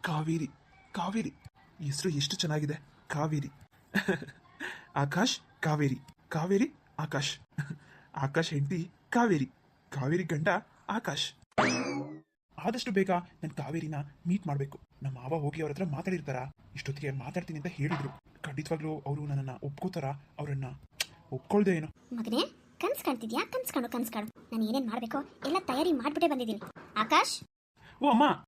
ಕಾವೇರಿ ಕಾವೇರಿ. ಹೆಸರು ಎಷ್ಟು ಚೆನ್ನಾಗಿದೆ. ಕಾವೇರಿ. ಆಕಾಶ್ ಕಾವೇರಿ. ಕಾವೇರಿ ಆಕಾಶ್. ಆಕಾಶ್ ಹೆಂಡತಿ ಕಾವೇರಿ. ಕಾವೇರಿ ಗಂಡ ಆಕಾಶ್. ಆದಷ್ಟು ಬೇಗ ನನ್ನ ಕಾವೇರಿನ ಮೀಟ್ ಮಾಡಬೇಕು. ನಮ್ಮ ಮಾವ ಹೋಗಿ ಅವ್ರ ಹತ್ರ ಮಾತಾಡಿರ್ತಾರ? ಇಷ್ಟೊತ್ತಿಗೆ ಮಾತಾಡ್ತೀನಿ ಅಂತ ಹೇಳಿದ್ರು. ಖಂಡಿತವಾಗ್ಲೂ ಅವರು ನನ್ನನ್ನು ಒಪ್ಕೋತಾರ? ಅವರನ್ನ ಒಪ್ಕೊಳ್ದೆ ಏನೋ. ಮಗನೇ ಕನ್ಸ್ ಕಾಣ್ತಿದ್ಯಾ? ಕನ್ಸ್ ಕಾಣು ಕನ್ಸ್ ಕಾಣು. ನಾನು ಏನೇನ್ ಮಾಡ್ಬೇಕೋ ಎಲ್ಲ ತಯಾರಿ ಮಾಡ್ಬಿಟ್ಟೆ ಬಂದಿದ್ದೀನಿ. ಆಕಾಶ್? ಓ ಅಮ್ಮ!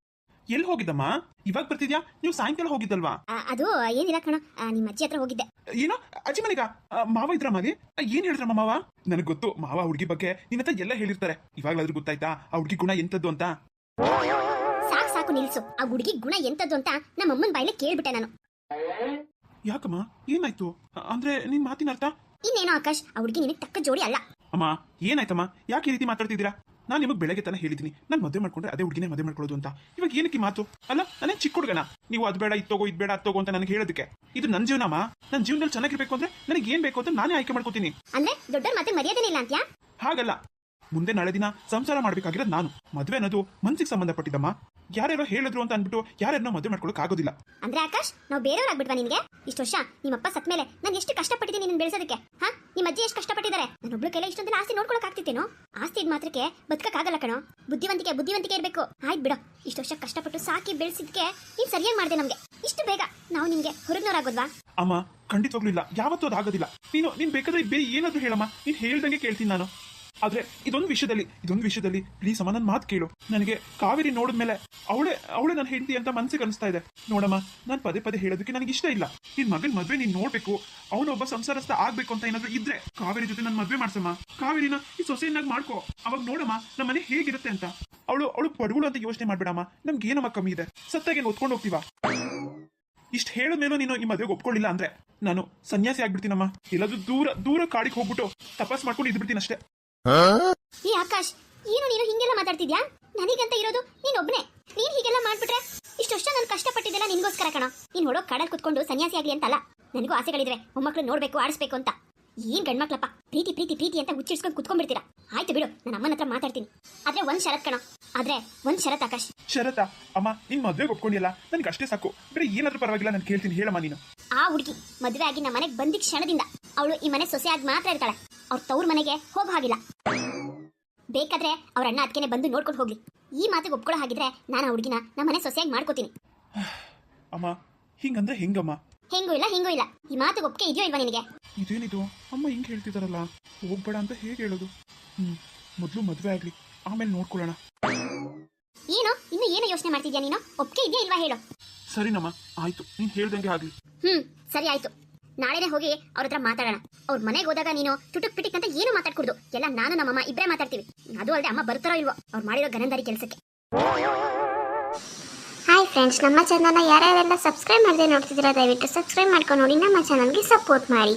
ಎಲ್ಲಿ ಹೋಗಿದ್ದಮ್ಮ? ಇವಾಗ ಬರ್ತಿದ್ಯಾ? ನೀವು ಸಾಯಂಕಾಲ ಹೋಗಿದ್ದಲ್ವಾ? ಆ, ಅದು ಏನಿಲ್ಲ ಕಣ. ಆ, ನಿಮ್ಮ ಅಜ್ಜಿ ಹತ್ರ ಹೋಗಿದ್ದೆ. ಏನೋ? ಅಜ್ಜಿ ಮನೆಗ? ಮಾವ ಇದ್ರ ಮನೆ ಏನ್ ಹೇಳಿದ್ರಮ್ಮ ಮಾವ? ನನಗೆ ಗೊತ್ತು ಮಾವ ಹುಡುಗಿ ಬಗ್ಗೆ ನಿನ್ನ ಹತ್ರ ಎಲ್ಲ ಹೇಳಿರ್ತಾರೆ. ಇವಾಗ್ಲಾದ್ರೂ ಗೊತ್ತಾಯ್ತಾ? ಆ ಹುಡುಗಿ ಗುಣ ಎಂತದ್ದು ಅಂತ? ಸಾಕು ಸಾಕು ನಿಲ್ಸು. ಆ ಹುಡುಗಿ ಗುಣ ಎಂತದ್ದು ಅಂತ ನಮ್ಮ ಅಮ್ಮನ ಬಾಯಿಲೆ ಕೇಳ್ಬಿಟ್ಟೆ ನಾನು. ಯಾಕಮ್ಮ? ಏನಾಯ್ತು? ಅ- ಅಂದ್ರೆ ನಿನ್ ಮಾತಿನ ಅರ್ಥ? ಇನ್ನೇನೋ ಆಕಾಶ್ ಆ ಹುಡುಗಿ ನಿನಗೆ ತಕ್ಕ ಜೋಡಿ ಅಲ್ಲ. ಅಮ್ಮ ಏನಾಯ್ತಮ್ಮ? ಯಾಕೆ ಈ ರೀತಿ ಮಾತಾಡ್ತಿದ್ದೀರಾ? ನಾನು ನಿಮಗೆ ಬೆಳಗ್ಗೆ ತಾನೇ ಹೇಳಿದ್ದೀನಿ ನಾನು ಮದುವೆ ಮಾಡ್ಕೊಂಡ್ರೆ ಅದೇ ಹುಡುಗಿನೇ ಮದುವೆ ಮಾಡ್ಕೊಳ್ಳೋದು ಅಂತ. ಇವಾಗ ಏನಕ್ಕೆ ಮಾತು? ಅಲ್ಲ ನಾನೇ ಚಿಕ್ಕ ಹುಡುಗನ? ನೀವು ಅದು ಬೇಡ ಇತ್ತೋಗೋ ತಗೋ ಇದು ಬೇಡ ಅತ್ತೋಗೋ ಅಂತ ನನಗೆ ಹೇಳೋದಕ್ಕೆ. ಇದು ನನ್ನ ಜೀವನಮ್ಮ ನನ್ನ ಜೀವನದಲ್ಲಿ ಚೆನ್ನಾಗಿರ್ಬೇಕು ಅಂದ್ರೆ ನನಗೆ ಏನ್ ಬೇಕು ಅಂತ ನಾನೇ ಆಯ್ಕೆ ಮಾಡ್ಕೋತೀನಿ. ಅಂದ್ರೆ ದೊಡ್ಡವ್ರ ಮತ್ತೆ ಮರ್ಯಾದೆ ಇಲ್ಲ ಅಂತ ಹಾಗಲ್ಲ. ಮುಂದೆ ನಾಳೆ ದಿನ ಸಂಸಾರ ಮಾಡಬೇಕಾಗಿರೋದು ನಾನು. ಮದುವೆ ಅನ್ನೋದು ಮನ್ಸಿಗೆ ಸಂಬಂಧಪಟ್ಟಿದ್ದಮ್ಮ. ಯಾರ್ಯಾರೋ ಹೇಳಿದ್ರು ಅಂತ ಅಂದ್ಬಿಟ್ಟು ಯಾರ್ಯಾರನ್ನೋ ಮದುವೆ ಮಾಡ್ಕೊಳಕ್ ಆಗೋದಿಲ್ಲ ಅಂದ್ರೆ ಆಕಾಶ್ ನಾವು ಬೇರೆಯವ್ರಾಗ್ಬಿಟ್ವಾ ನಿನ್ಗೆ? ಇಷ್ಟು ವರ್ಷ ನಿಮ್ಮಪ್ಪ ಸತ್ ಮೇಲೆ ನಾನು ಎಷ್ಟು ಕಷ್ಟಪಟ್ಟಿದ್ದೀನಿ ನಿನ್ನ ಬೆಳೆಸೋದಕ್ಕೆ? ಹಾ? ನಿಮ್ಮ ಅಜ್ಜಿ ಎಷ್ಟು ಕಷ್ಟಪಟ್ಟಿದ್ದಾರೆ? ನಾನು ಒಬ್ಳು ಕೈಲ ಇಷ್ಟೊಂದಿನ ಆಸ್ತಿ ನೋಡ್ಕೊಳಕ್ ಆಗ್ತಿತ್ತೇನೋ ಆಸ್ತಿ ಇದ್ ಮಾತ್ರಕ್ಕೆ ಬದುಕಕ್ಕಾಗಲ್ಲ ಕಣೋ. ಬುದ್ಧಿವಂತಿಕೆ ಬುದ್ಧಿವಂತಿಕೆ ಇರಬೇಕು. ಆಯ್ತು ಬಿಡು. ಇಷ್ಟು ವರ್ಷ ಕಷ್ಟಪಟ್ಟು ಸಾಕಿ ಬೆಳೆಸಿದ್ಕೆ ನೀನ್ ಸರಿಯಾಗಿ ಮಾಡಿದೆ ನಮ್ಗೆ. ಇಷ್ಟು ಬೇಗ ನಾವು ನಿಮಗೆ ಹೊರಗ್ನವರಾಗೋದ್ವಾ ಅಮ್ಮ ಖಂಡಿತವಾಗ್ಲೂ ಇಲ್ಲ. ಯಾವತ್ತೂ ಅದು ಆಗೋದಿಲ್ಲ ನೀನು ನೀನ್ ಬೇಕಾದ್ರೆ ಬೇರೆ ಏನಾದರೂ ಹೇಳಮ್ಮ. ನೀನ್ ಹೇಳ್ದಂಗೆ ಕೇಳ್ತೀನಿ ನಾನು. ಆದ್ರೆ ಇದೊಂದು ವಿಷಯದಲ್ಲಿ ಇದೊಂದು ವಿಷಯದಲ್ಲಿ ಪ್ಲೀಸ್ ಅಮ್ಮ ನನ್ನ ಮಾತು ಕೇಳು. ನನಗೆ ಕಾವೇರಿ ನೋಡಿದ್ಮೇಲೆ ಅವಳೆ ಅವಳೆ ನನ್ನ ಹೆಂಡತಿ ಅಂತ ಮನ್ಸಿಗೆ ಅನಿಸ್ತಾ ಇದೆ. ನೋಡಮ್ಮ, ನಾನು ಪದೇ ಪದೇ ಹೇಳೋದಕ್ಕೆ ನನಗೆ ಇಷ್ಟ ಇಲ್ಲ. ನಿನ್ ಮಗನ್ ಮದ್ವೆ ನೀನ್ ನೋಡ್ಬೇಕು, ಅವನೊಬ್ಬ ಸಂಸಾರಸ್ಥ ಆಗ್ಬೇಕು ಅಂತ ಏನಾದ್ರೂ ಇದ್ರೆ ಕಾವೇರಿ ಜೊತೆ ನನ್ನ ಮದ್ವೆ ಮಾಡ್ಸಮ್ಮ. ಕಾವೇರಿನ ಈ ಸೊಸೆಯನ್ನಾಗಿ ಮಾಡ್ಕೋ. ಅವಾಗ ನೋಡಮ್ಮ ನಮ್ಮ ಮನೆ ಹೇಗಿರುತ್ತೆ ಅಂತ. ಅವಳು ಅವಳು ಪಡುಗಳು ಅಂತ ಯೋಚನೆ ಮಾಡ್ಬೇಡಮ್ಮ. ನಮ್ಗೆ ಏನಮ್ಮ ಕಮ್ಮಿ ಇದೆ? ಸತ್ತಾಗೇನು ಒತ್ಕೊಂಡು ಹೋಗ್ತೀವಾ? ಇಷ್ಟು ಹೇಳಿದ್ಮೇಲೂ ನೀನು ಈ ಮದುವೆಗೆ ಒಪ್ಕೊಳ್ಳಿಲ್ಲ ಅಂದ್ರೆ ನಾನು ಸನ್ಯಾಸಿ ಆಗ್ಬಿಡ್ತೀನಮ್ಮ. ಎಲ್ಲಾದ್ರೂ ದೂರ ದೂರ ಕಾಡಿಗೆ ಹೋಗ್ಬಿಟ್ಟು ತಪಾಸ್ ಮಾಡ್ಕೊಂಡು ಇದ್ಬಿಡ್ತೀನಿ ಅಷ್ಟೇ. ಈ ಆಕಾಶ್ ಏನು ನೀನು ಹಿಂಗೆಲ್ಲ ಮಾತಾಡ್ತಿದ್ಯಾ? ನನಗಂತ ಇರೋದು ನೀನ್ ಒಬ್ನೇ. ನೀನ್ ಹೀಗೆಲ್ಲ ಮಾಡ್ಬಿಟ್ರೆ ಇಷ್ಟು ವರ್ಷ ನಾನು ಕಷ್ಟಪಟ್ಟಿದ್ದೆಲ್ಲ ನಿನ್ಗೋಸ್ಕರ ಕಣ. ನೀನ್ ಹೊಡೋ ಕಡಲ್ ಕುತ್ಕೊಂಡು ಸನ್ಯಾಸಿ ಆಗ್ಲಿ ಅಂತಲ್ಲ. ನನಗೂ ಆಸೆಗಳಿದ್ರೆ ಮೊಮ್ಮಕ್ಳು ನೋಡ್ಬೇಕು ಆಡಿಸ್ಬೇಕು ಅಂತ. ಏನ್ ಗಂಡ್ಮಕ್ಳಪ್ಪ ಪ್ರೀತಿ ಪ್ರೀತಿ ಪ್ರೀತಿ ಅಂತ ಹುಚ್ಚಿಡ್ಸ್ಕೊಂಡು ಕುತ್ಕೊಂಡ್ಬಿಡ್ತೀರಾ? ಆಯ್ತು ಬಿಡು ನಾನು ಅಮ್ಮನ ಹತ್ರ ಮಾತಾಡ್ತೀನಿ. ಆದ್ರೆ ಒಂದ್ ಶರತ್ ಕಣ. ಆದ್ರೆ ಒಂದ್ ಶರತ್ ಆಕಾಶ್. ಶರತ ಅಮ್ಮ ನಿನ್ ಮದ್ವೆಗೆ ಒಪ್ಕೊಂಡಿಲ್ಲ. ನನ್ಗೆ ಅಷ್ಟೇ ಸಾಕು. ಬೇರೆ ಏನಾದ್ರೂ ಪರವಾಗಿಲ್ಲ ನಾನು ಕೇಳ್ತೀನಿ ಹೇಳಮ್ಮ ನೀನು. ಆ ಹುಡುಗಿ ಮದುವೆ ಆಗಿ ನಮ್ಮ ಮನೆಗೆ ಬಂದಿದ್ ಕ್ಷಣದಿಂದ ಅವಳು ಈ ಮನೆ ಸೊಸೆಯಾಗಿ ಮಾತ್ರ ಇರ್ತಾಳೆ. ಅವ್ರ ತವ್ರ ಮನೆಗೆ ಹೋಗೋ ಹಾಗಿಲ್ಲ. ಬೇಕಾದ್ರೆ ಅವ್ರ ಅಣ್ಣ ಅದಕ್ಕೆ ಬಂದು ನೋಡ್ಕೊಂಡು ಹೋಗ್ಲಿ. ಈ ಮಾತಿಗೆ ಒಪ್ಕೊಳ್ಳೋ ಹಾಗಿದ್ರೆ ನಾನು ಆ ಹುಡುಗಿನ ನಮ್ಮ ಮನೆ ಸೊಸೆಯಾಗಿ ಮಾಡ್ಕೋತೀನಿ. ಅಮ್ಮ ಹಿಂಗಂದ್ರೆ ಹೆಂಗಮ್ಮ? ಹೆಂಗೂ ಇಲ್ಲ ಹಿಂಗೂ ಇಲ್ಲ. ಈ ಮಾತಿಗೆ ಒಪ್ಪಿಗೆ ಇದೆಯೋ ಇಲ್ವಾ ನಿನಗೆ? ಇದೇನಿದು? ಅಮ್ಮ ಹಿಂಗ್ ಹೇಳ್ತಿದಾರಲ್ಲ? ಹೋಗ್ಬೇಡ ಅಂತ ಹೇಗೆ ಹೇಳೋದು? ಹ್ಮ್ ಮೊದ್ಲು ಮದುವೆ ಆಗ್ಲಿ. ಆಮೇಲೆ ನೋಡ್ಕೊಳ್ಳೋಣ. ಏನು? ಇನ್ನು ಏನು ಯೋಚನೆ ಮಾಡ್ತಿದ್ಯಾ ನೀನು? ಒಪ್ಪಿಗೆ ಇದೆಯಾ ಇಲ್ವಾ ಹೇಳು. ಸರಿನಮ್ಮ ಆಯ್ತು. ನೀನ್ ಹೇಳ್ದಂಗೆ ಆಗ್ಲಿ. ಹ್ಮ್ ಸರಿ ಆಯ್ತು. ನಾಳೆನೆ ಹೋಗಿ ಅವ್ರ ಹತ್ರ ಮಾತಾಡೋಣ. ಅವ್ರ ಮನೆಗೆ ಹೋದಾಗ ನೀನು ಟುಟುಕ್ ಪಿಟಿಕ್ ಅಂತ ಏನು ಮಾತಾಡ್ಕೊಡ್ದು. ಎಲ್ಲ ನಾನು ನಮ್ಮಮ್ಮ ಇಬ್ಬರೇ ಮಾತಾಡ್ತೀವಿ. ಅದು ಅಲ್ಲದೆ ಅಮ್ಮ ಬರ್ತಾರೋ ಇಲ್ವೋ ಅವ್ರು ಮಾಡಿರೋ ಗನಂದಾರಿ ಕೆಲಸಕ್ಕೆ. ಹಾಯ್ ಫ್ರೆಂಡ್ಸ್ ನಮ್ಮ ಚಾನಲ್ನ ಯಾರ್ಯಾರೆಲ್ಲ ಸಬ್ಸ್ಕ್ರೈಬ್ ಮಾಡದೆ ನೋಡ್ತಿದ್ದೀರಾ ದಯವಿಟ್ಟು ಸಬ್ಸ್ಕ್ರೈಬ್ ಮಾಡ್ಕೊಂಡು ನೋಡಿ ನಮ್ಮ ಚಾನಲ್ಗೆ ಸಪೋರ್ಟ್ ಮಾಡಿ.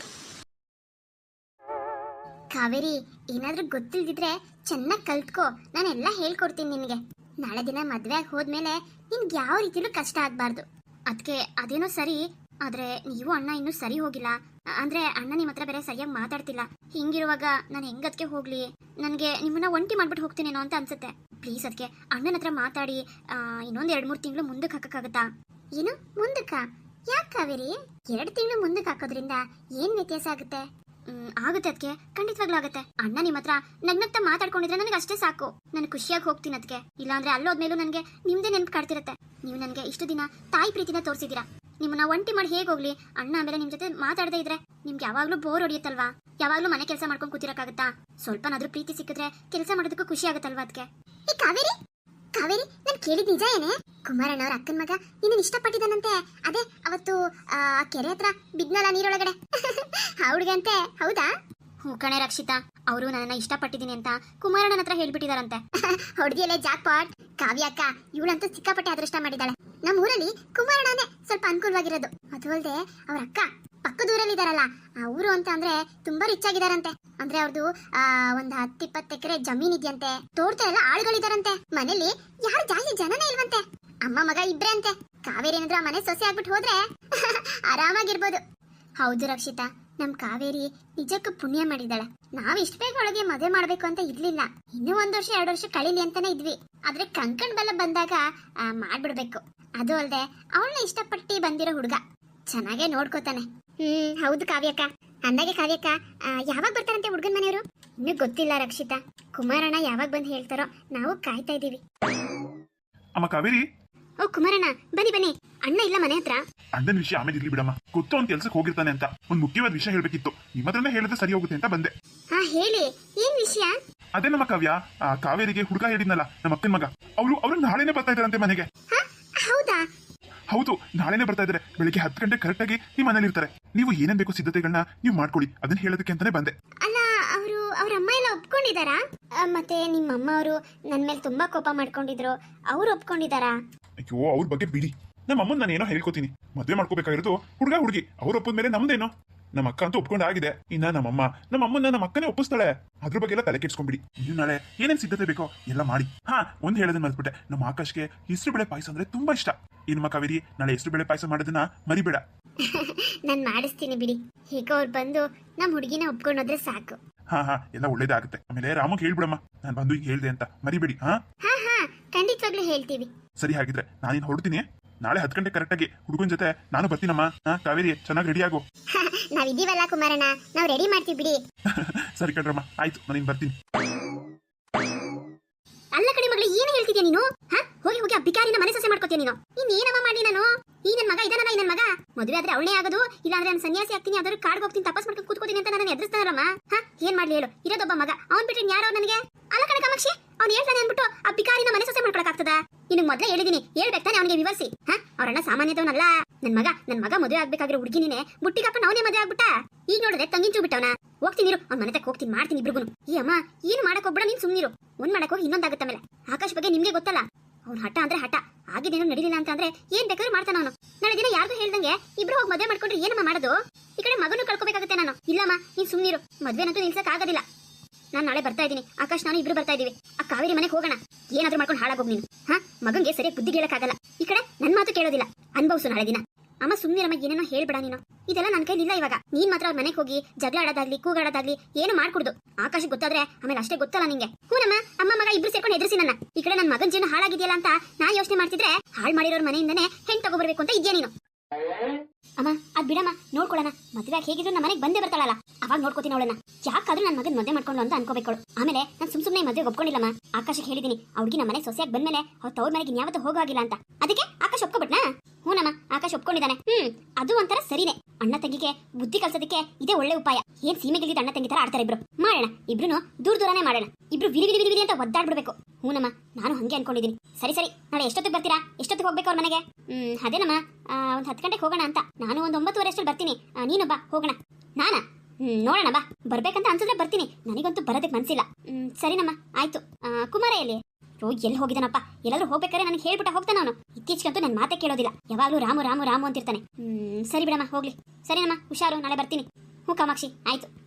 ಕಾವೇರಿ ಏನಾದ್ರೂ ಗೊತ್ತಿಲ್ದಿದ್ರೆ ಚೆನ್ನಾಗಿ ಕಲ್ತ್ಕೋ. ನಾನೆಲ್ಲ ಹೇಳ್ಕೊಡ್ತೀನಿ ನಿನಗೆ. ನಾಳೆ ದಿನ ಮದ್ವೆ ಆಗಿ ಹೋದ್ಮೇಲೆ ನಿನ್ಗೆ ಯಾವ ರೀತಿಲೂ ಕಷ್ಟ ಆಗ್ಬಾರ್ದು. ಅದಕ್ಕೆ ಅದೇನೋ ಸರಿ ಆದ್ರೆ ನೀವು ಅಣ್ಣ ಇನ್ನೂ ಸರಿ ಹೋಗಿಲ್ಲ. ಅಂದ್ರೆ ಅಣ್ಣ ನಿಮ್ಮ ಹತ್ರ ಬೇರೆ ಸರಿಯಾಗಿ ಮಾತಾಡ್ತಿಲ್ಲ. ಹಿಂಗಿರುವಾಗ ನಾನು ಹೆಂಗದಕ್ಕೆ ಹೋಗ್ಲಿ? ನನಗೆ ನಿಮ್ಮನ್ನ ಒಂಟಿ ಮಾಡ್ಬಿಟ್ಟು ಹೋಗ್ತೀನೇನೋ ಅಂತ ಅನ್ಸುತ್ತೆ. ಪ್ಲೀಸ್ ಅದಕ್ಕೆ ಅಣ್ಣನ ಹತ್ರ ಮಾತಾಡಿ ಇನ್ನೊಂದು ಎರಡು ಮೂರು ತಿಂಗಳು ಮುಂದಕ್ಕೆ ಹಾಕಕ್ಕಾಗತ್ತಾ? ಏನು? ಮುಂದಕ್ಕ? ಯಾಕೆ ಕಾವೇರಿ? ಎರಡು ತಿಂಗಳು ಮುಂದಕ್ಕೆ ಹಾಕೋದ್ರಿಂದ ಏನ್ ವ್ಯತ್ಯಾಸ ಆಗುತ್ತೆ? ಆಗುತ್ತೆ ಅದಕ್ಕೆ ಖಂಡಿತವಾಗ್ಲೂ ಆಗುತ್ತೆ. ಅಣ್ಣ ನಿಮ್ಮ ಹತ್ರ ನಗ್ನತ್ತ ಮಾತಾಡ್ಕೊಂಡಿದ್ರೆ ನನಗೆ ಅಷ್ಟೇ ಸಾಕು. ನಾನು ಖುಷಿಯಾಗಿ ಹೋಗ್ತೀನಿ ಅದಕ್ಕೆ ಇಲ್ಲಾಂದ್ರೆ ಅಲ್ಲೋದ್ಮೇಲೂ ನನಗೆ ನಿಮ್ದೇ ನೆನಪು ಕಾಡ್ತಿರತ್ತೆ. ನೀವು ನನಗೆ ಇಷ್ಟು ದಿನ ತಾಯಿ ಪ್ರೀತಿನ ತೋರಿಸಿದ್ದೀರಾ ನಿಮ್ಮನ್ನ ಒಂಟಿ ಮಾಡಿ ಹೇಗೆ ಹೋಗ್ಲಿ? ಅಣ್ಣ ಆಮೇಲೆ ನಿಮ್ ಜೊತೆ ಮಾತಾಡದೇ ಇದ್ರೆ ನಿಮ್ಗೆ ಯಾವಾಗ್ಲೂ ಬೋರ್ ಹೊಡಿಯುತ್ತಲ್ವಾ? ಯಾವಾಗ್ಲೂ ಮನೆ ಕೆಲಸ ಮಾಡ್ಕೊಂಡು ಕೂತಿರಕ್ಕಾಗತ್ತಾ? ಸ್ವಲ್ಪನಾದ್ರೂ ಪ್ರೀತಿ ಸಿಕ್ಕಿದ್ರೆ ಕೆಲಸ ಮಾಡೋದಕ್ಕೂ ಖುಷಿ ಆಗುತ್ತಲ್ವಾ ಅದಕ್ಕೆ ಈ ಕಾವೇರಿ! ಕಾವೇರಿ ನಾನು ಕೇಳಿದ ನಿಜ ಏನೇ? ಕುಮಾರಣ್ಣ ಅವ್ರ ಅಕ್ಕನ ಮಗ ನಿನ್ನ ಇಷ್ಟಪಟ್ಟಿದ್ದಾನಂತೆ. ಅದೇ ಅವತ್ತು ಆ ಕೆರೆ ಹತ್ರ ಬಿದ್ನಲ್ಲ ನೀರೊಳಗಡೆ? ಆ ಅಂತೆ ಹೌದಾ? ಹ್ಞೂ ಕಣೆ ರಕ್ಷಿತಾ ಅವರು ನನ್ನ ಇಷ್ಟಪಟ್ಟಿದ್ದೀನಿ ಅಂತ ಕುಮಾರಣ್ಣನ ಹತ್ರ ಹೇಳ್ಬಿಟ್ಟಿದಾರಂತೆ. ಹೊಡ್ದಿಯಲ್ಲೇ ಜಾಕ್ ಪಾಟ್ ಕಾವ್ಯ ಅಕ್ಕ ಇವಳಂತೂ ಸಿಕ್ಕಾಪಟ್ಟೆ ಅದೃಷ್ಟ ಮಾಡಿದ್ದಾಳೆ. ನಮ್ಮ ಊರಲ್ಲಿ ಕುಮಾರಣ್ಣನೇ ಸ್ವಲ್ಪ ಅನುಕೂಲವಾಗಿರೋದು. ಅದು ಅಲ್ಲದೆ ಅವ್ರ ಅಕ್ಕ ಪಕ್ಕದೂರಲ್ಲಿದಾರಲ್ಲ ಆ ಊರು ಅಂತ ಅಂದ್ರೆ ತುಂಬಾ ರಿಚ್ ಆಗಿದಾರಂತೆ. ಅಂದ್ರೆ ಅವ್ರದ್ದು ಆ, ಒಂದ್ ಹತ್ತಿಪ್ಪತ್ತು ಎಕರೆ ಜಮೀನ್ ಇದೆಯಂತೆ. ತೋಟ ಎಲ್ಲ ಆಳುಗಳಿದಾರಂತೆ ಮನೇಲಿ ಯಾರು ಜಾಸ್ತಿ ಜನನೇ ಇಲ್ವಂತೆ. ಅಮ್ಮ ಮಗ ಇಬ್ರೆ ಅಂತೆ. ಕಾವೇರಿ ಏನಾದ್ರು ಆ ಮನೆ ಸೊಸೆ ಆಗ್ಬಿಟ್ಟು ಹೋದ್ರೆ ಆರಾಮಾಗಿರ್ಬೋದು. ಹೌದು ರಕ್ಷಿತಾ, ನಮ್ ಕಾವೇರಿ ನಿಜಕ್ಕೂ ಪುಣ್ಯ ಮಾಡಿದಾಳೆ ನಾವ್ ಇಷ್ಟ ಬೇಗ ಒಳಗೆ ಮದುವೆ ಮಾಡ್ಬೇಕು ಅಂತ ಇರ್ಲಿಲ್ಲ. ಇನ್ನೂ ಒಂದ್ ವರ್ಷ, ಎರಡು ವರ್ಷ ಕಳೀಲಿ ಅಂತಾನೆ ಇದ್ವಿ. ಆದ್ರೆ ಕಂಕಣ್ ಬಲ ಬಂದಾಗ ಮಾಡ್ಬಿಡ್ಬೇಕು. ಅದು ಅಲ್ದೆ ಅವಳನ್ನ ಇಷ್ಟಪಟ್ಟು ಬಂದಿರೋ ಹುಡುಗ. ಚೆನ್ನಾಗೇ ನೋಡ್ಕೋತಾನೆ. ಹ್ಮ್ ಹೌದು ಕಾವ್ಯಕ್ಕ. ಅಂದಾಗೆ ಕಾವ್ಯಕ್ಕ ಯಾವಾಗ ಬರ್ತಾರಂತೆ ಹುಡುಗನ ಮನೆಯವರು? ಇನ್ನೂ ಗೊತ್ತಿಲ್ಲ ರಕ್ಷಿತಾ. ಕುಮಾರಣ್ಣ ಯಾವಾಗ ಬಂದು ಹೇಳ್ತಾರೋ ನಾವು ಕಾಯ್ತಾ ಇದೀವಿ ಅಮ್ಮ ಕಾವೇರಿ? ಓ ಕುಮಾರಣ್ಣ ಬನ್ನಿ ಬನ್ನಿ. ಅಣ್ಣ ಇಲ್ಲ ಮನೆ ಹತ್ರ. ಅಣ್ಣನ ವಿಷಯ ಆಮೇಲೆ ಇರ್ಲಿ ಬಿಡಮ್ಮ. ಗೊತ್ತು ಅವ್ನ್ ಕೆಲ್ಸಕ್ಕೆ ಹೋಗಿರ್ತಾನೆ ಅಂತ ಒಂದ್ ಮುಖ್ಯವಾದ ವಿಷಯ ಹೇಳ್ಬೇಕಿತ್ತು. ನಿಮ್ಮ ಹತ್ರನೇ ಹೇಳಿದ್ರೆ ಸರಿ ಹೋಗುತ್ತೆ ಅಂತ ಬಂದೆ. ಹಾ ಹೇಳಿ. ಏನ್ ವಿಷಯ? ಅದೇ ನಮ್ಮ ಕಾವ್ಯ? ಆ ಕಾವೇರಿಗೆ ಹುಡುಗ ಹೇಳಿದ್ನಲ್ಲ ನಮ್ಮ ಅಕ್ಕನ ಮಗ. ಅವ್ರು ಅವ್ರು ನಾಳೆನೆ ಬರ್ತಾ ಇದಾರಂತೆ ಮನೆಗೆ. ಹಾ? ಹೌದು ನಾಳೆನೇ ಬರ್ತಾ ಇದ್ದಾರೆ. ಬೆಳಿಗ್ಗೆ ಹತ್ತು ಗಂಟೆ ಕರೆಕ್ಟ್ ಆಗಿ ನಿಮ್ಮ ಮನೇಲಿ ಇರ್ತಾರೆ. ನೀವು ಏನೇನ್ ಬೇಕು ಸಿದ್ಧತೆಗಳನ್ನ ನೀವು ಮಾಡ್ಕೊಳ್ಳಿ. ಅದನ್ನ ಹೇಳೋದಕ್ಕೆ ಅಂತಾನೆ ಬಂದೆ. ಅಲ್ಲ ಅವರು ಅವ್ರ ಅಮ್ಮ ಎಲ್ಲ ಒಪ್ಕೊಂಡಿದಾರಾ ಮತ್ತೆ ನಿಮ್ಮ ಅಮ್ಮ ಅವರು ನನ್ನ ಮೇಲೆ ತುಂಬಾ ಕೋಪ ಮಾಡ್ಕೊಂಡಿದ್ರು. ಅವ್ರು ಒಪ್ಕೊಂಡಿದಾರಾ ಅಯ್ಯೋ ಅವ್ರ ಬಗ್ಗೆ ಬಿಡಿ. ನಮ್ಮ ಅಮ್ಮನ್ ನಾನು ಏನೋ ಹೇಳ್ಕೊತೀನಿ. ಮದುವೆ ಮಾಡ್ಕೋಬೇಕಾಗಿರೋದು ಹುಡುಗ ಹುಡುಗಿ. ಅವ್ರ ಒಪ್ಪದ ಮೇಲೆ ನಮ್ದೇನೋ? ನಮ್ಮ ಅಕ್ಕ ಅಂತೂ ಒಪ್ಕೊಂಡಾಗಿದೆ ಇನ್ನ ನಮ್ಮಮ್ಮ ನಮ್ಮ ಅಮ್ಮನ್ನ ನಮ್ಮ ಅಕ್ಕನೇ ಒಪ್ಪಿಸ್ತಾಳೆ. ಅದ್ರ ಬಗ್ಗೆ ಎಲ್ಲ ತಲೆ ಕೆಡ್ಸ್ಕೊಂಡ್ಬಿಡಿ ಇನ್ನು ನಾಳೆ ಏನೇನ್ ಸಿದ್ಧತೆ ಬೇಕೋ ಎಲ್ಲ ಮಾಡಿ. ಹಾ ಒಂದ್ ಹೇಳೋದನ್ನ ಮರ್ತ್ಬಿಟ್ಟೆ. ನಮ್ಮ ಆಕಾಶ್ಗೆ ಹೆಸರು ಬೆಳೆ ಪಾಯಸ ಅಂದ್ರೆ ತುಂಬಾ ಇಷ್ಟ. ಇನ್ಮ ಕಾವೇರಿ ನಾಳೆ ಹೆಸರು ಬೆಳೆ ಪಾಯಸ ಮಾಡೋದನ್ನ ಮರಿಬೇಡ. ನಾನ್ ಮಾಡಿಸ್ತೀನಿ ಬಿಡಿ. ಹೀಗೆ ಅವ್ರು ಬಂದು ನಮ್ಮ ಹುಡುಗಿನ ಒಪ್ಕೊಂಡೋದ್ರೆ ಸಾಕು. ಹಾ ಹಾ ಎಲ್ಲ ಒಳ್ಳೇದಾಗುತ್ತೆ. ಆಮೇಲೆ ರಾಮಗ್ ಹೇಳ್ಬಿಡಮ್ಮ. ನಾನು ಬಂದು ಈಗ ಹೇಳ್ದೆ ಅಂತ. ಮರಿಬೇಡಿ ಹಾ? ಹಾ ಹಾ ಖಂಡಿತವಾಗ್ಲೂ ಹೇಳ್ತೀವಿ. ಸರಿ ಹಾಗಿದ್ರೆ ನಾನಿನ್ ಹೊರಡ್ತೀನಿ. ನಾಳೆ ಹತ್ತು ಗಂಟೆ ಕರೆಕ್ಟಾಗಿ ಹುಡುಗನ ಜೊತೆ ನಾನು ಬರ್ತೀನಮ್ಮ. ಹಾ ಕಾವೇರಿ ಚೆನ್ನಾಗಿ ರೆಡಿ ಆಗು. ನಾವಿದೀವಲ್ಲ ಕುಮಾರಣ್ಣ ನಾವ್ ರೆಡಿ ಮಾಡ್ತೀವಿ ಬಿಡಿ. ಸರಿ ಕಣ್ರಮ್ಮ ಆಯ್ತು ನಾನಿನ್ ಬರ್ತೀನಿ. ಅಲ್ಲ ಕಡೆ ಮಗಳು ಏನು ಹೇಳ್ತಿದ್ಯಾ ನೀನು? ಹಾ? ಹೋಗಿ ಹೋಗಿ ಆ ಬಿಕಾರಿನ ಮನೆ ಸೊಸೆ ಮಾಡ್ಕೋತೀಯ ನೀನು? ಇನ್ನೇನಮ್ಮ ಮಾಡಿ ನಾನು? ಈ ನನ್ ಮಗ ಇದಾನಲ್ಲ ಈ ನನ್ ಮಗ? ಮದುವೆ ಆದ್ರೆ ಅವಳೇ ಆಗೋದು ಇಲ್ಲಾಂದ್ರೆ ನಾನು ಸನ್ಯಾಸಿ ಆಗ್ತೀನಿ ಅದ್ರ ಕಾಡ್ಗೆ ಹೋಗ್ತೀನಿ ತಪಸ್ ಮಾಡ್ಕೊಂಡು ಕೂತ್ಕೋತೀನಿ ಅಂತ ನನ್ನ ಎದುರಿಸ್ತಾರಮ್ಮ ಹಾ? ಏನ್ ಮಾಡ್ಲಿ ಹೇಳು ಇರೋದೊಬ್ಬ ಮಗ. ಅವ್ನ್ ಬಿಟ್ರೆ ಯಾರೋ ನನಗೆ? ಅಲ್ಲ ಕಡೆ ಕಾಮಾಕ್ಷಿ ಅವ್ನು ಹೇಳ್ತಾನೆ ಅಂದ್ಬಿಟ್ಟು ಆ ಬಿಕಾರಿನ ಮನೆ ಸೊಸೆ ಮಾಡ್ಕೊಳಕ್ ಆಗ್ತದ ನಿನಗೆ ಮೊದಲೇ ಹೇಳಿದೀನಿ. ಹೇಳ್ಬೇಕು ತಾನೆ ಅವನಿಗೆ ವಿವರಿಸಿ. ಹಾ? ಅವರಣ್ಣ ಸಾಮಾನ್ಯದವನಲ್ಲ. ನನ್ ಮಗ ನನ್ ಮಗ ಮದುವೆ ಆಗ್ಬೇಕಾಗಿರೋ ಹುಡುಗಿನೇ ಬುಟ್ಟಿಗೆ ಹಾಕೊಂಡು ಅವನೇ ಮದುವೆ ಆಗ್ಬಿಟ್ಟ. ಈಗ ನೋಡಿದ್ರೆ ತಂಗಿಂಚು ಬಿಟ್ಟವನ ಹೋಗ್ತೀನಿ ಇರು. ಅವ್ನ ಮನೆ ತಕ್ಕ ಹೋಗ್ತೀನಿ, ಮಾಡ್ತೀನಿ ಇಬ್ರಿಗೂ ಈ ಅಮ್ಮ, ಏನು ಮಾಡಕ್ ಹೋಗ್ಬೇಡ, ನೀನ್ ಸುಮ್ನಿರು. ಒಂದ್ ಮಾಡಕ್ ಹೋಗಿ ಇನ್ನೊಂದಾಗುತ್ತೆ ಮೇಲೆ ಆಕಾಶ್ ಬಗ್ಗೆ ನಿಮ್ಗೆ ಗೊತ್ತಲ್ಲ. ಅವ್ನ ಹಠ ಅಂದ್ರೆ ಹಠ. ಆಗಿದ್ದೇನೋ ನಡೀಲಿಲ್ಲ ಅಂತ ಅಂದ್ರೆ ಏನ್ ಬೇಕಾದ್ರೂ ಮಾಡ್ತಾನ ಅವನು. ನಾಳೆ ದಿನ ಯಾರು ಹೇಳ್ದಂಗೆ ಇಬ್ರು ಹೋಗಿ ಮದುವೆ ಮಾಡ್ಕೊಂಡ್ರೆ ಏನಮ್ಮ ಮಾಡೋದು? ಈ ಕಡೆ ಮಗನು ಕಳ್ಕೊಬೇಕಾಗುತ್ತೆ ನಾನು. ಇಲ್ಲಮ್ಮ, ನೀನ್ ಸುಮ್ನಿರು. ಮದ್ವೆನಂತೂ ನಿಲ್ಸಕ್ ಆಗೋದಿಲ್ಲ ನಾನು ನಾಳೆ ಬರ್ತಾ ಇದ್ದೀನಿ. ಆಕಾಶ್, ನಾನು ಇಬ್ರು ಬರ್ತಾ ಇದೀವಿ ಆ ಕಾವೇರಿ ಮನೆಗೆ ಹೋಗೋಣ. ಏನಾದ್ರೂ ಮಾಡ್ಕೊಂಡು ಹಾಳಾಗೋಗ್ ನೀನು. ಹಾ? ಮಗಂಗೆ ಸರಿಯಾಗಿ ಬುದ್ಧಿ ಹೇಳಕ್ಕಾಗಲ್ಲ ಈ ಕಡೆ ನನ್ ಮಾತು ಕೇಳೋದಿಲ್ಲ. ಅನ್ಭವ್ಸು ನಾಳೆ ದಿನ. ಅಮ್ಮ ಸುಮ್ಮನಿರಮ್ಮ ಏನೇನೋ ಹೇಳ್ಬೇಡ ನೀನು. ಇದೆಲ್ಲ ನನ್ನ ಕೈಲಿಲ್ಲ ಇವಾಗ. ನೀನ್ ಮಾತ್ರ ಅವ್ರ ಮನೆಗೆ ಹೋಗಿ ಜಗಳ ಆಡೋದಾಗ್ಲಿ ಕೂಗಾಡೋದಾಗ್ಲಿ ಏನು ಮಾಡ್ಕೊಡ್ದು. ಆಕಾಶ ಗೊತ್ತಾದ್ರೆ ಆಮೇಲೆ ಅಷ್ಟೇ ಗೊತ್ತಲ್ಲ ನಿಂಗೆ. ಕೂನಮ್ಮ ಅಮ್ಮ ಮಗ ಇಬ್ರು ಸೇರ್ಕೊಂಡು ಎದುರಿಸಿ ನನ್ನ. ಈ ಕಡೆ ನನ್ನ ಮಗನ್ ಜೀವನ ಹಾಳಾಗಿದೆಯಲ್ಲ ಅಂತ ನಾ ಯೋಚನೆ ಮಾಡ್ತಿದ್ರೆ ಹಾಳು ಮಾಡಿರೋರ್ ಮನೆಯಿಂದನೇ ಹೆಣ್ ತಗೋಬರ್ಬೇಕು ಅಂತ ಇದೆಯಾ ನೀನು? ಅಮ್ಮ, ಅದ್ ಬಿಡಮ್ಮ, ನೋಡ್ಕೊಳ್ಳೋಣ. ಮದ್ವೆ ಹೇಗಿದ್ರು ನಮ್ಮ ಮನೆಗೆ ಬಂದೇ ಬರ್ತಾಳಲ್ಲ. ಅವಾಗ ನೋಡ್ಕೋತೀನಿ ಅವಳನ್ನ. ಯಾಕಾದ್ರೂ ನನ್ನ ಮಗನ ಮದುವೆ ಮಾಡ್ಕೊಂಡು ಅಂತ ಅನ್ಕೋಬೇಕು ಆಮೇಲೆ ನಾನು ಸುಮ್ ಸುಮ್ಮನೆ ಒಪ್ಕೊಂಡಿಲ್ಲಮ್ಮ. ಆಕಾಶಕ್ಕೆ ಹೇಳಿದೀನಿ ಅವ್ಳಿಗೆ ನಮ್ಮ ಮನೆ ಸೊಸೆಯಾಗಿ ಬಂದ್ಮೇಲೆ ಅವ್ರ ತವ್ರ ಮನೆಗೆ ಇನ್ಯಾವತ್ತೂ ಹೋಗಾಗಿಲ್ಲ ಅಂತ. ಅದಕ್ಕೆ ಆಕಾಶ್ ಒಪ್ಕೊಬಿಟ್ನಾ? ಹೂನಮ್ಮ, ಆಕಾಶ್ ಒಪ್ಕೊಂಡಿದ್ದಾನೆ. ಹ್ಮ್, ಅದು ಒಂಥರ ಸರಿನೇ. ಅಣ್ಣ ತಂಗಿಗೆ ಬುದ್ಧಿ ಕಲ್ಸೋದಕ್ಕೆ ಇದೇ ಒಳ್ಳೆ ಉಪಾಯ. ಏನ್ ಸೀಮೆಗಿಳಿದ ಅಣ್ಣ ತಂಗಿ ತರ ಆಡ್ತಾರೆ ಇಬ್ರು. ಮಾಡೋಣ ಇಬ್ರು ದೂರ ದೂರನೇ ಮಾಡೋಣ. ಇಬ್ರು ವಿರಿ ವಿರಿ ವಿರಿ ಅಂತ ಒದ್ದಾಡ್ಬಿಡ್ಬೇಕು. ಹೂನಮ್ಮ, ನಾನು ಹಂಗೆ ಅನ್ಕೊಂಡಿದ್ದೀನಿ. ಸರಿ ಸರಿ, ನಾಳೆ ಎಷ್ಟೊತ್ತಿಗೆ ಬರ್ತೀರಾ? ಎಷ್ಟೊತ್ತಿಗೆ ಹೋಗ್ಬೇಕು ಅವ್ರ ಮನೆಗೆ? ಹ್ಮ್, ಅದೇನಮ್ಮ ಒಂದು ಹತ್ತು ಗಂಟೆಗೆ ಹೋಗೋಣ ಅಂತ. ನಾನು ಒಂದು ಒಂಬತ್ತುವರೆ ಅಷ್ಟಲ್ಲಿ ಬರ್ತೀನಿ. ನೀನು ಬಾ, ಹೋಗೋಣ. ನಾನಾ? ನೋಡೋಣ, ಬಾ. ಬರ್ಬೇಕಂತ ಅನ್ಸಿದ್ರೆ ಬರ್ತೀನಿ. ನನಗಂತೂ ಬರೋದಕ್ಕೆ ಮನ್ಸಿಲ್ಲ. ಸರಿನಮ್ಮ, ಆಯ್ತು. ಕುಮಾರ ಎಲ್ಲಿ? ಎಲ್ಲಿ ಹೋಗಿದ್ದಾನಪ್ಪ? ಎಲ್ಲಾದ್ರೂ ಹೋಗ್ಬೇಕಾದ್ರೆ ನನಗೆ ಹೇಳ್ಬಿಟ್ಟ ಹೋಗ್ತಾನೆ ಅವನು. ಇತ್ತೀಚೆಗಂತೂ ನನ್ನ ಮಾತೇ ಕೇಳೋದಿಲ್ಲ. ಯಾವಾಗಲೂ ರಾಮು ರಾಮು ರಾಮು ಅಂತಿರ್ತಾನೆ. ಸರಿ ಬಿಡಮ್ಮ, ಹೋಗ್ಲಿ. ಸರಿನಮ್ಮ, ಹುಷಾರು, ನಾಳೆ ಬರ್ತೀನಿ. ಹ್ಞೂ, ಕಾಮಾಕ್ಷಿ, ಆಯ್ತು.